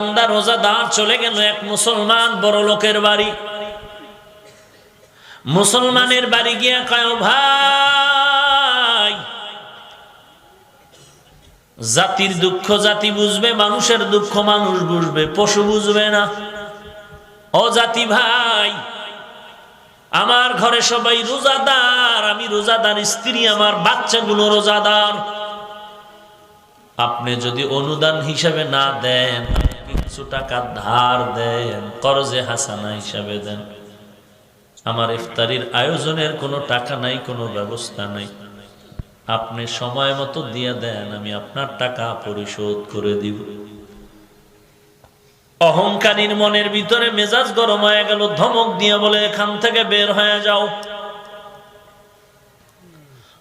বান্দা রোজাদার চলে গেল এক মুসলমান বড় লোকের বাড়ি। মুসলমানের বাড়ি গিয়া কয় ভাই, জাতির দুঃখ জাতি বুঝবে, মানুষের দুঃখ মানুষ বুঝবে, পশু বুঝবে না। ও জাতি ভাই, আমার ঘরে সবাই রোজাদার, আমি রোজাদার স্ত্রী, আমার বাচ্চাগুলো রোজাদার। আপনি যদি অনুদান হিসাবে না দেন কিছু টাকা ধার দেন, করজে হাসানা হিসাবে দেন। আমার ইফতারির আয়োজনের কোনো টাকা নাই, কোনো ব্যবস্থা নাই। আপনি সময় মতো দিয়ে দেন, আমি আপনার টাকা পরিশোধ করে দিব। অহংকারীর মনের ভিতরে মেজাজ গরম হয়ে গেল, ধমক দিয়ে বলে, এখান থেকে বের হয়ে যাও।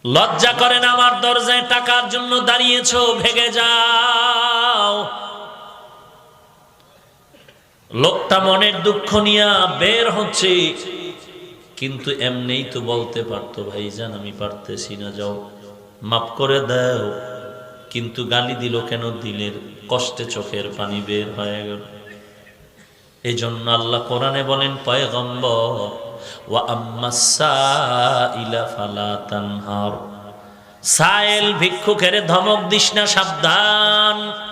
লজ্জা করেন আমার দরজায় টাকার জন্য দাঁড়িয়েছ, ভেগে যাও। লোকটা মনের দুঃখ নিয়া বের হচ্ছে। কিন্তু এমনিই তো বলতে পারতো, ভাইজান, আমি পারতেছি না, যাও, মাফ করে দাও। কিন্তু গালি দিল কেন? দিলের কষ্টে চোখের পানি বের হয়ে গেল। এই জন্য আল্লাহ কোরআনে বলেন, পয়গম্বর, ওয়া তানহার। সাইল ভিক্ষুকের ধমক দিস না, সাবধান।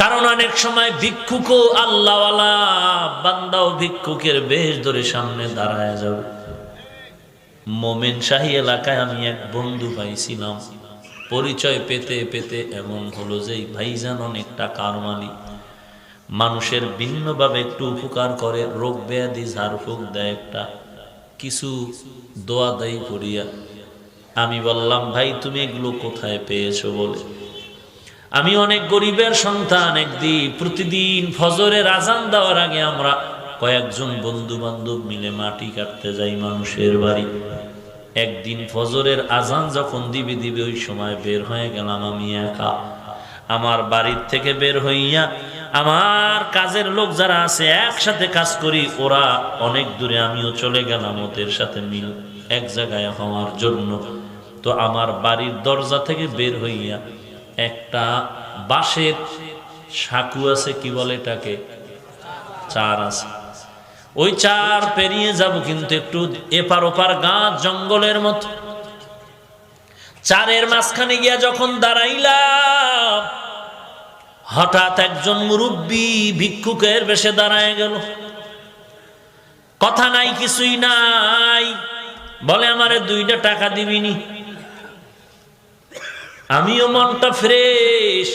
কারণ অনেক সময় ভিক্ষুকও আল্লাহওয়ালা বান্দাও ভিক্ষুকের বেশ ধরে সামনে দাঁড়ায় যাবে। মোমেন শাহী এলাকায় আমি এক বন্ধু পাইছিলাম। পরিচয় পেতে পেতে এমন হলো যে ভাইজান অনেক টাকার মানুষের ভিন্নভাবে একটু উপকার করে, রোগ ব্যাধি, ঝাড়ফুঁক দেয় একটা। কিছু দোয়া দায়ী করিয়া। আমি বললাম, ভাই, তুমি এগুলো কোথায় পেয়েছ বলে? আমি অনেক গরিবের সন্তান একদিন প্রতিদিন ফজরের আজান দেওয়ার আগে আমরা কয়েকজন বন্ধু বান্ধব মিলে মাটি কাটতে যাই মানুষের বাড়ি। একদিন ফজরের আজান যখন দিবে দিবে ওই সময় বের হয়ে গেলাম আমি একা। আমার বাড়ির থেকে বের হইয়া আমার কাজের লোক যারা আছে, একসাথে কাজ করি, ওরা অনেক দূরে, আমিও চলে গেলাম ওদের সাথে মিল এক জায়গায় হওয়ার জন্য। তো আমার বাড়ির দরজা থেকে বের হইয়া একটা বাঁশের সাকু আছে, কি বলে এটাকে? চার আছে। ওই চার পেরিয়ে যাব কিন্তু একটু এপার ওপার গাছ জঙ্গলের মতো। চারের মাঝখানে গিয়া যখন দাঁড়াইলাম, হঠাৎ একজন মুরব্বী ভিক্ষুকের বেশে দাঁড়ায় গেল। কথা নাই, কিছুই নাই। বলে, আমারে দুইটা টাকা দিবিনি। আমিও মনটা ফ্রেশ।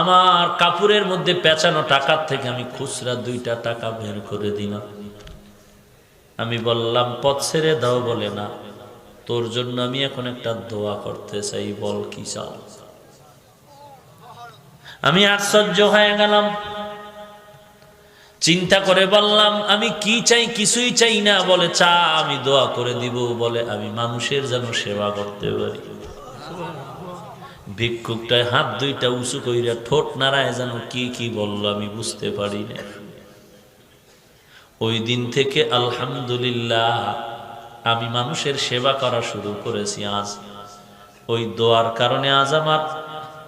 আমার কাপড়ের মধ্যে পেঁচানো টাকার থেকে আমি খুচরা দুইটা টাকা বের করে দিলাম। আমি বললাম, পথ ছেড়ে দাও, বলে, না, তোর জন্য আমি এখন একটা দোয়া করতে চাই, বল কি চাও? আমি আশ্চর্য হয়ে গেলাম। চিন্তা করে বললাম, আমি কি চাই, কিছুই চাই না, বলে, চা আমি দোয়া করে দিব, বলে, আমি মানুষের যেন সেবা করতে পারি। ভিক্ষুকটায় হাত দুইটা উঁচু কইরা ঠোঁট নাড়ায় যেন কি কি বলল আমি বুঝতে পারি না। ওই দিন থেকে আলহামদুলিল্লাহ, আমি মানুষের সেবা করা শুরু করেছি আজ। ওই দোয়ার কারণে আজ আমার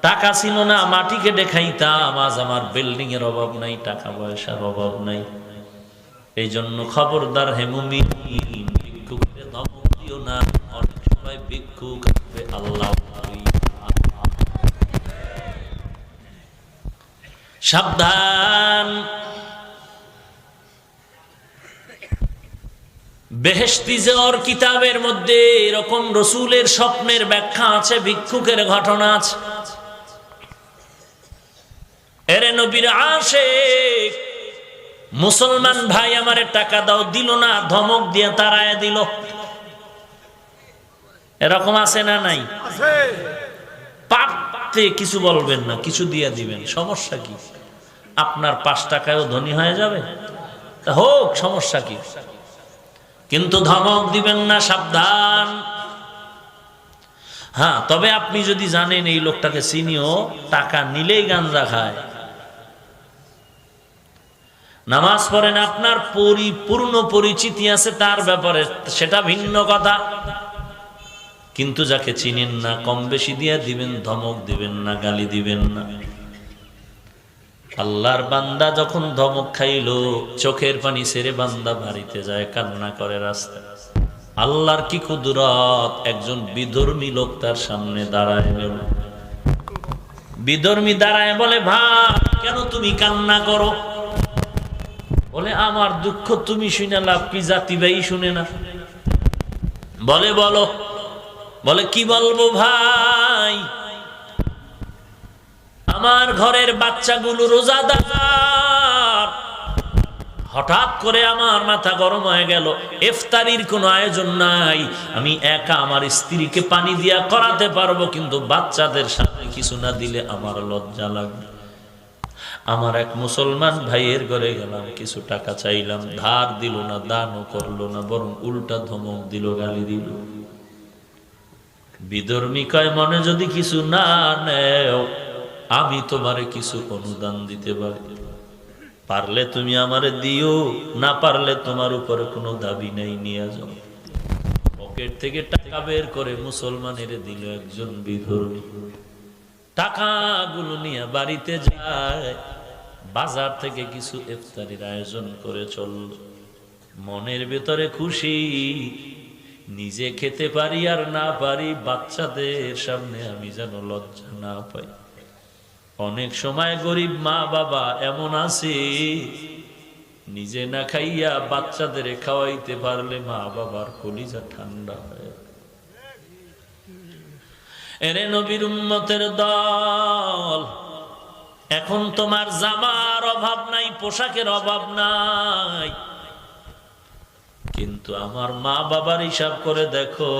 টাকা ছিল না মাটি কেটে খাইতাম আজ আমার বিল্ডিং এর অভাব নাই, টাকা পয়সার অভাব নাই। এই জন্য খবরদার হেমুমি দিও না ভিক্ষুক আল্লাহ সাবধান। বেহেস্তি যাওয়ার কিতাবের মধ্যে এরকম রসুলের স্বপ্নের ব্যাখ্যা আছে ভিক্ষুকের ঘটনা আছে। এরে নবীর আসে মুসলমান ভাই আমারে টাকা দাও দিল না ধমক দিয়ে তারায় দিল। এরকম আছে না নাই? পাপতে কিছু বলবেন না কিছু দিয়ে দিবেন সমস্যা কি? আপনার পাঁচ টাকায়ও ধনী হয়ে যাবে? তা হোক, সমস্যা কি? কিন্তু ধমক দিবেন না, সাবধান। হ্যাঁ তবে আপনি যদি জানেন এই লোকটাকে চিনিও, টাকা নিলেই গাঞ্জা খায়। নামাজ পড়েন, আপনার পরিপূর্ণ পরিচিতি আছে তার ব্যাপারে, সেটা ভিন্ন কথা। কিন্তু যাকে চিনেন না, কম বেশি দিয়ে দিবেন, ধমক দিবেন না, গালি দিবেন না। আল্লাহর বান্দা যখন ধমক খাইল, চোখের পানি সেরে বান্দা বাড়িতে যায়, কান্না করে রাস্তায়। আল্লাহর কি কুদরত? একজন বিধর্মী লোক তার সামনে দাঁড়ায় গেল বিধর্মী দাঁড়ায় বলে, ভাই, কেন তুমি কান্না করো? বলে, আমার দুঃখ তুমি শুনে লাভ কি? জাতি ভাই শুনে না। বলে, বলো। বলে, কি বলব ভাই? আমার ঘরের বাচ্চাগুলো রোজা রোজাদার। হঠাৎ করে আমার মাথা গরম হয়ে গেল। ইফতারির কোনো আয়োজন নাই। আমি একা আমার স্ত্রীকে পানি দিয়া করাতে পারব, কিন্তু বাচ্চাদের সামনে কিছু না দিলে আমার লজ্জা লাগবে। আমার এক মুসলমান ভাইয়ের ঘরে গেলাম, কিছু টাকা চাইলাম, ধার দিল না, দানও করল না, বরং উল্টা ধমক দিল, গালি দিল। বিধর্মী কয়, মনে যদি কিছু না নেও আমি তোমারে কিছু অনুদান দিতে পারি। পারলে তুমি আমারে দিও, না পারলে তোমার উপরে কোনো দাবি নাই, নিয়ে যাও। পকেট থেকে টাকা বের করে মুসলমানের দিল একজন বিধর্মী। টাকাগুলো নিয়ে বাড়িতে যায়, বাজার থেকে কিছু ইফতারির আয়োজন করে চলল। মনের ভেতরে খুশি, নিজে খেতে পারি আর না পারি, বাচ্চাদের সামনে আমি যেন লজ্জা না পাই। অনেক সময় গরিব মা বাবা এমন আছে, নিজে না খাইয়া বাচ্চাদের খাওয়াইতে পারলে মা বাবার কলিজা ঠান্ডা হয়। এরে নবীর উম্মতের দল, এখন তোমার জামার অভাব নাই, পোশাকের অভাব নাই। কিন্তু আমার মা বাবার হিসাব করে দেখো,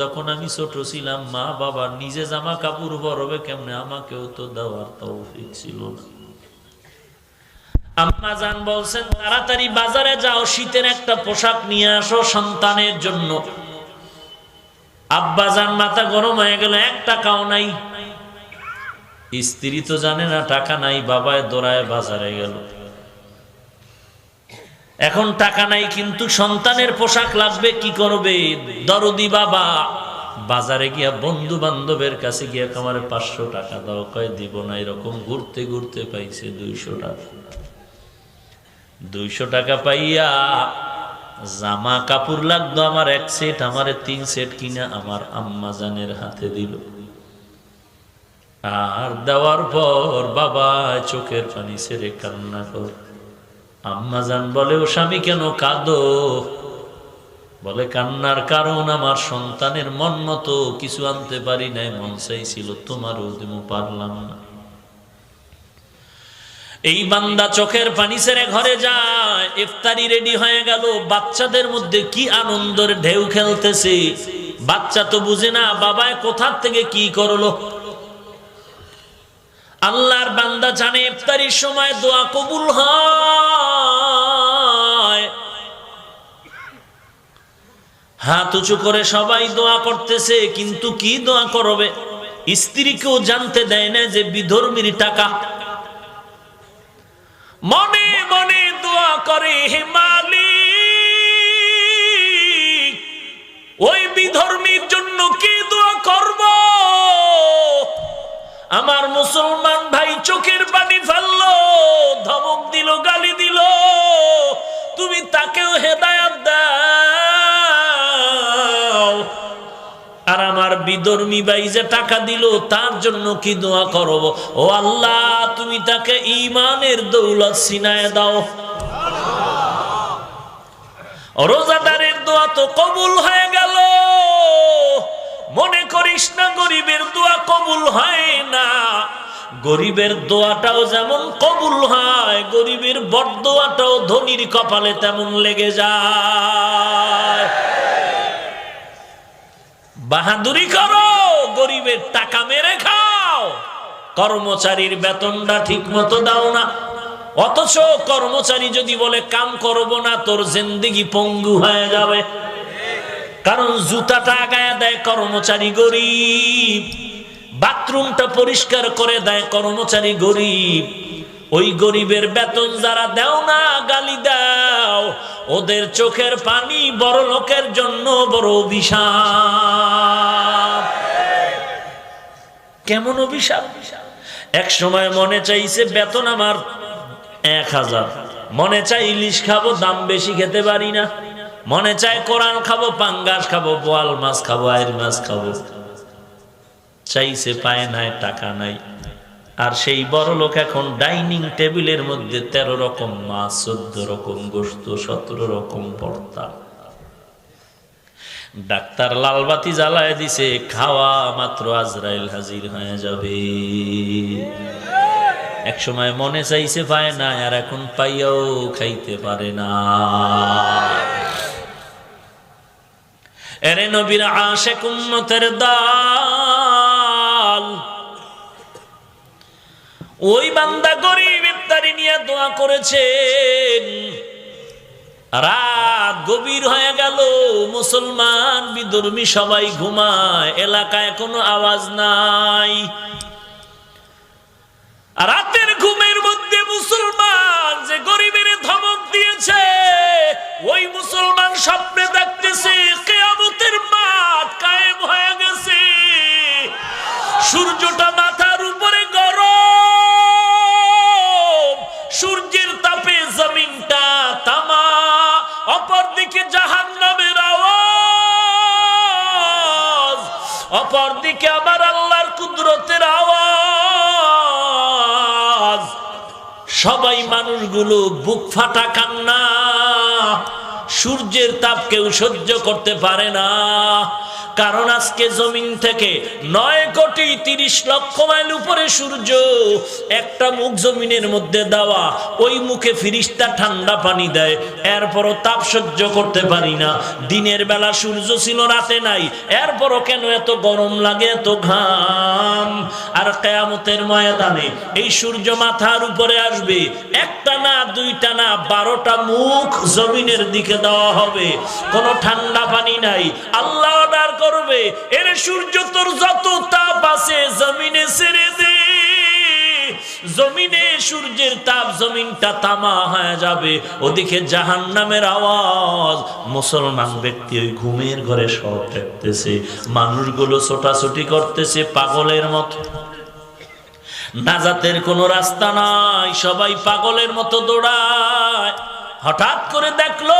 যখন আমি ছোট ছিলাম, মা বাবা নিজে জামা কাপড় বরবে কেমনে? আমাকেও তো দেওয়ার তৌফিক ছিল না। আম্মা বলছেন, তাড়াতাড়ি বাজারে যাও, শীতের একটা পোশাক নিয়ে আসো সন্তানের জন্য। আব্বা জান মাথা গরম হয়ে গেল, এক টাকাও নাই। স্ত্রী তো জানে না, টাকা নাই, বাবায় দৌড়ায় বাজারে গেল। এখন টাকা নাই, কিন্তু সন্তানের পোশাক লাগবে, কি করবে? দরদি বাবা। বাজারে গিয়া বন্ধু বান্ধবের কাছে গিয়া আমার পাঁচশো টাকা দাও। কয়, দিব না, এরকম ঘুরতে ঘুরতে পাইছে দুইশো টাকা। দুইশো টাকা পাইয়া জামা কাপড় লাগতো আমার এক সেট, আমারে তিন সেট কিনা আমার আম্মা জানের হাতে দিল। আর দেওয়ার পর বাবা চোখের পানি ছেড়ে কান্না কর আম্মা জান বলে, ও স্বামী, কেন কাঁদো? বলে, কান্নার কারণ আমার সন্তানের মন মতো কিছু আনতে পারি নাই, মন চাইছিল তোমার উদ্যম পারলাম না। এই বান্দা চোখের পানি ছেড়ে ঘরে যায়, ইফতারি রেডি হয়ে গেল। বাচ্চাদের মধ্যে কি আনন্দের ঢেউ খেলতেছে, বাচ্চা তো বুঝে না বাবায় কোথার থেকে কি করল? আল্লাহর বান্দা জানে ইফতারির সময় দোয়া কবুল হয়। হাত উঁচু করে সবাই দোয়া করতেছে, কিন্তু কি দোয়া করবে? স্ত্রীকেও জানতে দেয় না যে বিধর্মীর টাকা। মনে মনে দোয়া করে হেমালি ওই বিধর্মীর জন্য কি দোয়া করব? আমার মুসলমান ভাই চোখের পানি ফেলল, ধমক দিল, গালি দিল। তুমি তাকেও হেদায়াত দাও। আর আমার বিধর্মী ভাই যে টাকা দিল, তার জন্য কি দোয়া করব? ও আল্লাহ, তুমি তাকে ইমানের দৌলত সিনায় দাও। রোজাদারের দোয়া তো কবুল হয়ে গেল। মনে করিস না, গরিবের দোয়া কবুল হয় না। গরিবের দোয়াটাও যেমন কবুল হয়, গরিবের বরদোয়াটাও ধনির কপালে তেমন লেগে যায়। বাহাদুরি করো, গরিবের টাকা মেরে খাও। কর্মচারীর বেতনটা ঠিক মতো দাও না। অথচ কর্মচারী যদি বলে, কাম করব না, তোর জিন্দিগি পঙ্গু হয়ে যাবে। কারণ জুতাটা গায়ে দেয় কর্মচারী গরিব। বাথরুমটা পরিষ্কার করে দেয় কর্মচারী গরিব। ওই গরিবের বেতন যারা দেও না, গালি দাও। ওদের চোখের পানি বড় লোকের জন্য বড় অভিশাপ। কেমন অভিশাপ? এক সময় মনে চাইছে, বেতন আমার এক হাজার। মনে চাই ইলিশ খাব, দাম বেশি খেতে পারি না। মনে চায় কোরআন খাব, পাঙ্গাস খাব, বোয়াল মাছ খাব আয়ের মাছ খাব। চাইছে, পায় নাই, টাকা নাই। আর সেই বড় লোক এখন ডাইনিং টেবিলের মধ্যে তেরো রকম মাছ, চোদ্দ রকম গোস্ত সতেরো রকম ভর্তা। ডাক্তার লালবাতি জ্বালায় দিছে, খাওয়া মাত্র আজরাইল হাজির হয়ে যাবে। এক সময় মনে চাইছে, পায় না আর এখন পাইয়াও খাইতে পারে না। এরে নবীর আশে কুম্মতের দাল ওই বান্দা গরিব ইফতারি নিয়ে দোয়া করেছেন। রাত গভীর হয়ে গেল, মুসলমান বিধর্মী সবাই ঘুমায়, এলাকায় কোনো আওয়াজ নাই। রাতের ঘুমের মধ্যে মুসলমান যে গরিবের ধমক দিয়েছে মানুষগুলো বুক ফাটা কান্না সূর্যের তাপ কেউ সহ্য করতে পারে না। কারণ আজকে জমিন থেকে নয় কোটি তিরিশ লক্ষ মাইল উপরে সূর্য, একটা মুখ জমিনের মধ্যে দেওয়া, ওই মুখে ফিরিস্তা ঠান্ডা পানি দেয়, এরপরও তাপ সহ্য করতে পারি না। দিনের বেলা সূর্য ছিল, রাতে নাই, এরপরও কেন এত গরম লাগে, এত ঘাম? আর কেয়ামতের ময়দানে এই সূর্য মাথার উপরে আসবে, একটা না, দুইটা না, বারোটা মুখ জমিনের দিকে দেওয়া হবে। কোনো ঠান্ডা পানি নাই। আল্লাহ অর্ডার করবে। এর সূর্য তোর যত তাপ আছে জমিনে ছেড়ে দে। জমিনে সূর্যের তাপ জমিনটা তামা হয়ে যাবে। ওদিকে জাহান নামের আওয়াজ। মুসলমান ব্যক্তি ওই ঘুমের ঘরে সব দেখতেছে। মানুষগুলো ছোটাছুটি করতেছে পাগলের মতো। নাজাতের কোনো রাস্তা নাই। সবাই পাগলের মতো দৌড়ায়। হঠাৎ করে দেখল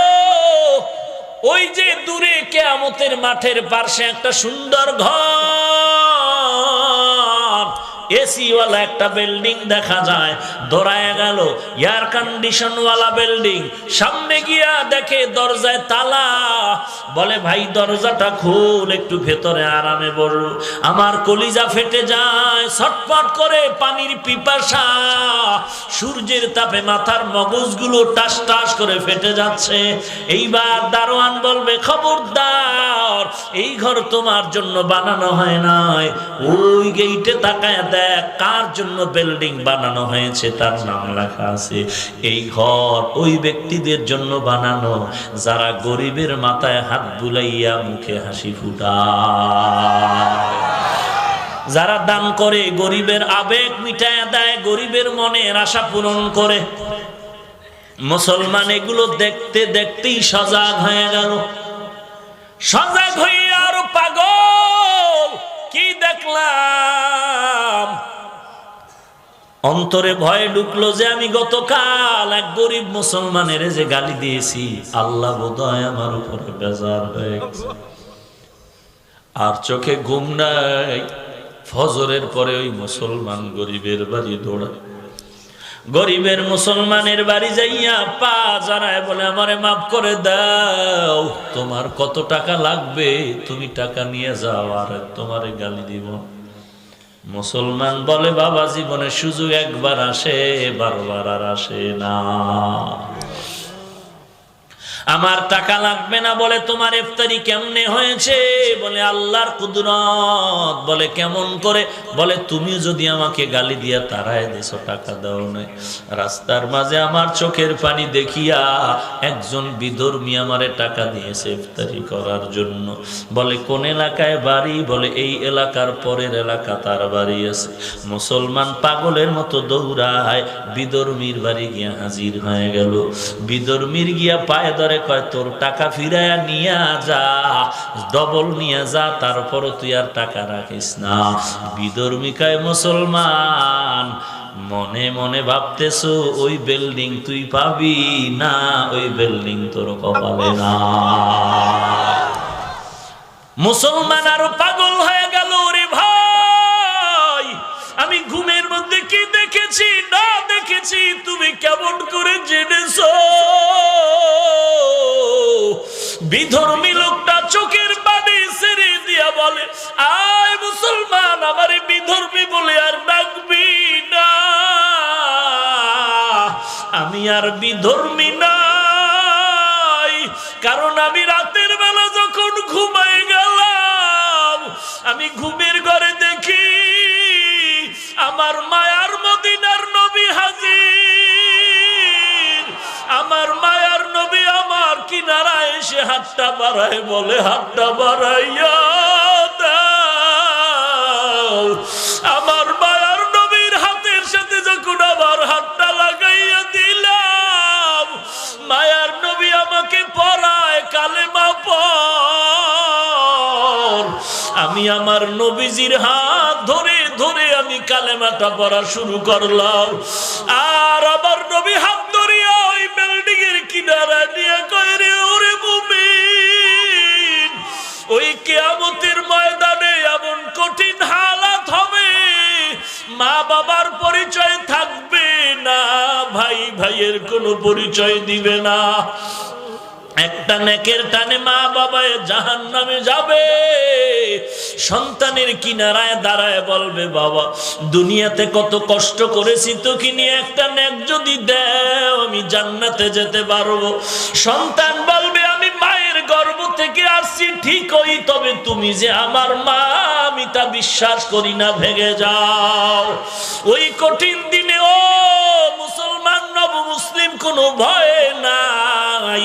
ওই যে দূরে কেয়ামতের মাঠের পার্শ্বে একটা সুন্দর ঘর। এসিওয়ালা একটা বিল্ডিং দেখা যায় দৌড়ায় গেল এয়ার কন্ডিশন ওয়ালা বিল্ডিং। সামনে গিয়া দেখে দরজায় তালা। বলে, ভাই, দরজাটা খুল, একটু ভেতরে আরামে বড় আমার কলিজা ফেটে যায় ছটপট করে পানির পিপাসা। সূর্যের তাপে মাথার মগজগুলো টাস টাস করে ফেটে যাচ্ছে। এইবার দারোয়ান বলবে, খবরদার, এই ঘর তোমার জন্য বানানো হয় নাই। ওই গেইটে তাকায় দেখ কার জন্য বিল্ডিং বানানো হয়েছে? তার নাম লেখা আছে, এই ঘর ওই ব্যক্তিদের জন্য বানানো, যারা গরিবের মাথায় হাত বুলাইয়া মুখে হাসি ফুটায়। যারা দান করে, গরিবের আবেগ মিটায় দেয়, গরিবের মনের আশা পূরণ করে। মুসলমান এগুলো দেখতে দেখতেই সজাগ হয়ে গেল। সজাগ হয়ে আরও পাগল কি দেখলাম? অন্তরে ভয় ঢুকলো যে আমি গতকাল এক গরিব মুসলমানের যে গালি দিয়েছি, আল্লাহ বোধহয় আমার উপরে বেজার হয়ে গেছে। আর চোখে ঘুম নাই, ফজরের পরে ওই মুসলমান গরিবের বাড়ি দৌড়ায়। গরিবের মুসলমানের বাড়ি যাইয়া পা জানায় বলে, আমারে মাফ করে দাও, তোমার কত টাকা লাগবে, তুমি টাকা নিয়ে যাও, আর তোমারে গালি দিব মুসলমান বলে বাবা জীবনে সুযোগ একবার আসে বারবার আর আসে না। আমার টাকা লাগবে না বলে তোমার ইফতারি কেমনে হয়েছে? বলে, আল্লাহর কুদরত। বলে, কেমন করে? বলে, তুমি যদি আমাকে গালি দিয়া তারায় দেশো টাকা দাও নাই রাস্তার মাঝে আমার চোখের পানি দেখিয়া একজন বিধর্মী আমারে টাকা দিয়েছে ইফতারি করার জন্য। বলে, কোন এলাকায় বাড়ি? বলে, এই এলাকার পরের এলাকা তার বাড়ি আছে। মুসলমান পাগলের মতো দৌড়ায়, বিধর্মীর বাড়ি গিয়া হাজির হয়ে গেল। বিধর্মীর গিয়া পায়ে ধরে কয়, তোর টাকা ফিরাইয়া নিয়া যা, ডবল নিয়ে যা তারপরও তুই আর টাকা রাখিস না। বিধর্মী কয় মুসলমান মনে মনে ভাবতেছ, ওই বিল্ডিং তুই পাবি না, ওই বিল্ডিং তোর কপালে না। মুসলমান আরও পাগল হয়ে দেখেছি, না দেখেছি, তুমি কেমন করে জেনেছ? বিধর্মী লোকটা চোখের পানি ছেড়ে দিয়া বলে, আয় মুসলমান, আমার বিধর্মী বলে আর ডাকবি না। আমি আর বিধর্মী না কারণ আমি রাতের বেলা যখন ঘুমাই বাড়ায় বলে হাতটা বাড়াইয়া দাও। আমার মায়ার নবীর হাতের সাথে যখন আমার হাতটা লাগাইয়া দিলাম, মায়ার নবী আমাকে পড়ায় কালেমা পর আমি আমার নবীজির হাত ধরে ধরে আমি কালেমাটা পড়া শুরু করলাম। ভাইয়ের কোনো পরিচয় দিবে না। একটা নেকের টানে মা বাবায় জাহান নামে যাবে। সন্তানের কিনারায় দাঁড়ায় বলবে, বাবা, দুনিয়াতে কত কষ্ট করেছি তো কি নিয়ে একটা নেক যদি দেও, আমি জান্নাতে যেতে পারব। সন্তান বলবে, আমি মায়ের গর্ভ থেকে আসছি, ঠিকই, তবে তুমি যে আমার মা, আমি তা বিশ্বাস করি না, ভেঙে যাও। ওই কঠিন দিনে কোনো ভয় নাই।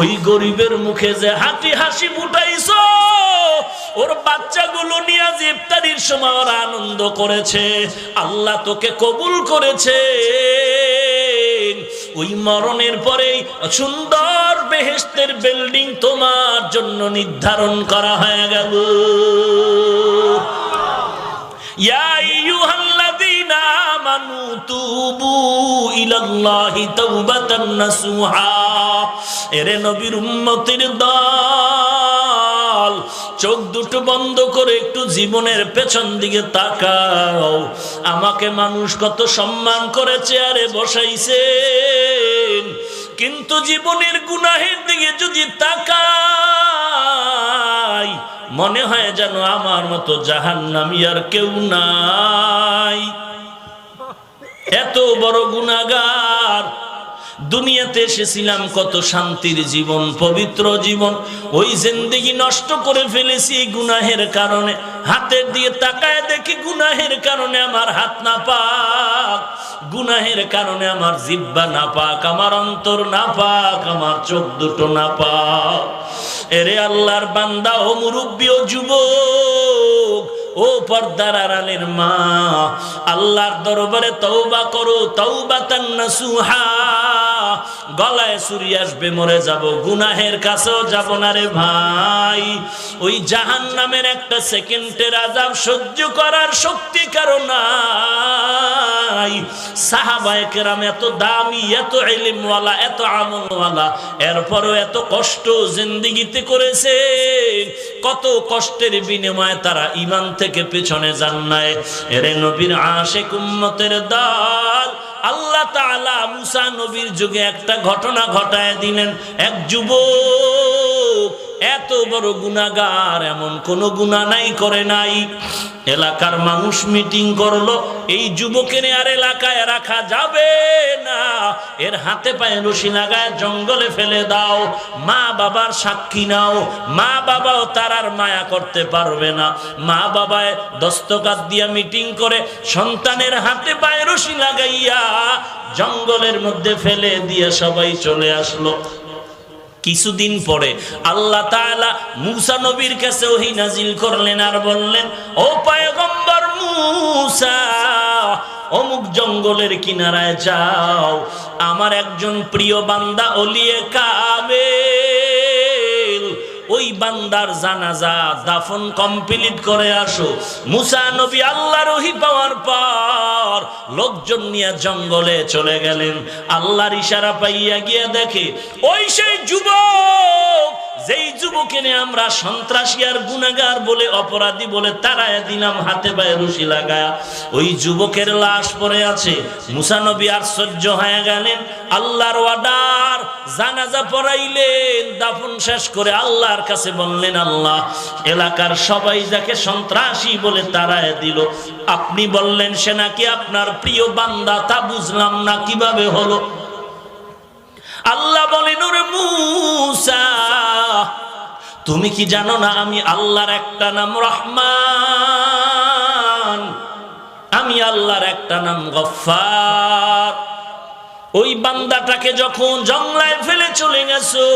ওই গরিবের মুখে যে হাঁটি হাসি ফুটাইছ, ওর বাচ্চাগুলো নিয়ে যে ইফতারির সময় ওরা আনন্দ করেছে, আল্লাহ তোকে কবুল করেছে। ওই মরণের পরেই সুন্দর বেহেস্তের বিল্ডিং তোমার জন্য নির্ধারণ করা হয়ে গেল। ইয়া আইয়ুহাল্লাযীনা চোখ দুটো বন্ধ করে একটু জীবনের পেছন দিকে তাকাও। আমাকে মানুষ কত সম্মান করে চেয়ারে বসাইছে কিন্তু জীবনের গুনাহের দিকে যদি তাকাই, মনে হয় যেন আমার মতো জাহান্নামী আর কেউ নাই। এত বড় গুনাগার দুনিয়াতে এসেছিলাম, কত শান্তির জীবন, পবিত্র জীবন। ওই জিন্দেগি নষ্ট করে ফেলেছি গুনাহের কারণে। হাতের দিয়ে তাকায় দেখি গুনাহের কারণে আমার হাত না পাক গুনাহের কারণে আমার জিব্বা না পাক আমার অন্তর না পাক আমার চোখ দুটো না পাক এরে আল্লাহর বান্দা ও মুরব্বী ও যুবক ও পর্দার আড়ালের মা, আল্লাহর দরবারে তওবা করো, তওবাতান নাসুহা। গলায় সুরি আসবে, মরে যাব, গুনাহের কাছেও যাব না রে ভাই। ওই জাহান নামের একটা সেকেন্ডের আজাব সহ্য করার শক্তি কারণ নাই। কেরাম এত দামি, এত ইলমওয়ালা, এত আমলওয়ালা, এরপরও এত কষ্ট জিন্দিগিতে করেছে। কত কষ্টের বিনিময়ে তারা ইমান থেকে পেছনে যান নাই। এরে নবীর আশেক উম্মতের দল। আল্লাহ তাআলা মুসা নবীর যুগে একটা ঘটনা ঘটায় দিলেন। এক যুবক এত বড় গুনাগার এমন কোন গুণা নাই, করে নাই। এলাকার মানুষ মিটিং করল, এই যুবকের আর এলাকায় রাখা যাবে না। এর হাতে পায়ে রশি লাগায় জঙ্গলে ফেলে দাও। মা বাবার সাক্ষী নাও। মা বাবাও তার আর মায়া করতে পারবে না। মা বাবায় দস্তকাত দিয়া মিটিং করে সন্তানের হাতে পায়ে রশি লাগাইয়া জঙ্গলের মধ্যে ফেলে দিয়ে সবাই চলে আসলো। কিছুদিন পরে আল্লাহ মুসা নবীর কাছে ওহি নাজিল করলেন আর বললেন, ও পায়গম্বর মুসা, অমুক জঙ্গলের কিনারায় যাও। আমার একজন প্রিয় বান্দা অলিয়ে কাবেল ওই বান্দার জানাজা দাফন কমপ্লিট করে আসো। মুসা নবী আল্লাহ রহি পাওয়ার পর লোকজন নিয়ে জঙ্গলে চলে গেলেন। আল্লাহর ইশারা পাইয়া গিয়া দেখে, ওই সেই যুবক যেই যুবকে আমরা সন্ত্রাসী আর গুনাগার বলে, অপরাধী বলে তারায় দিলাম, হাতে পায়ে রুশি লাগায়া, ওই যুবকের লাশ পড়ে আছে। মুসানবী আশ্চর্য হয়ে গেলেন, আল্লাহর ওয়ার্ডার জানাজা পড়াইলেন, দাফন শেষ করে আল্লাহর কাছে বললেন, আল্লাহ, এলাকার সবাই যাকে সন্ত্রাসী বলে তারায় দিল, আপনি বললেন, সে নাকি আপনার প্রিয় বান্দা, তা বুঝলাম না, কীভাবে হলো? আল্লাহ বলেন মুসা, তুমি কি জানো না আমি আল্লাহর একটা নাম রহমান? আমি আল্লাহর একটা নাম গফার ওই বান্দাটাকে যখন জংলায় ফেলে চলে গেছো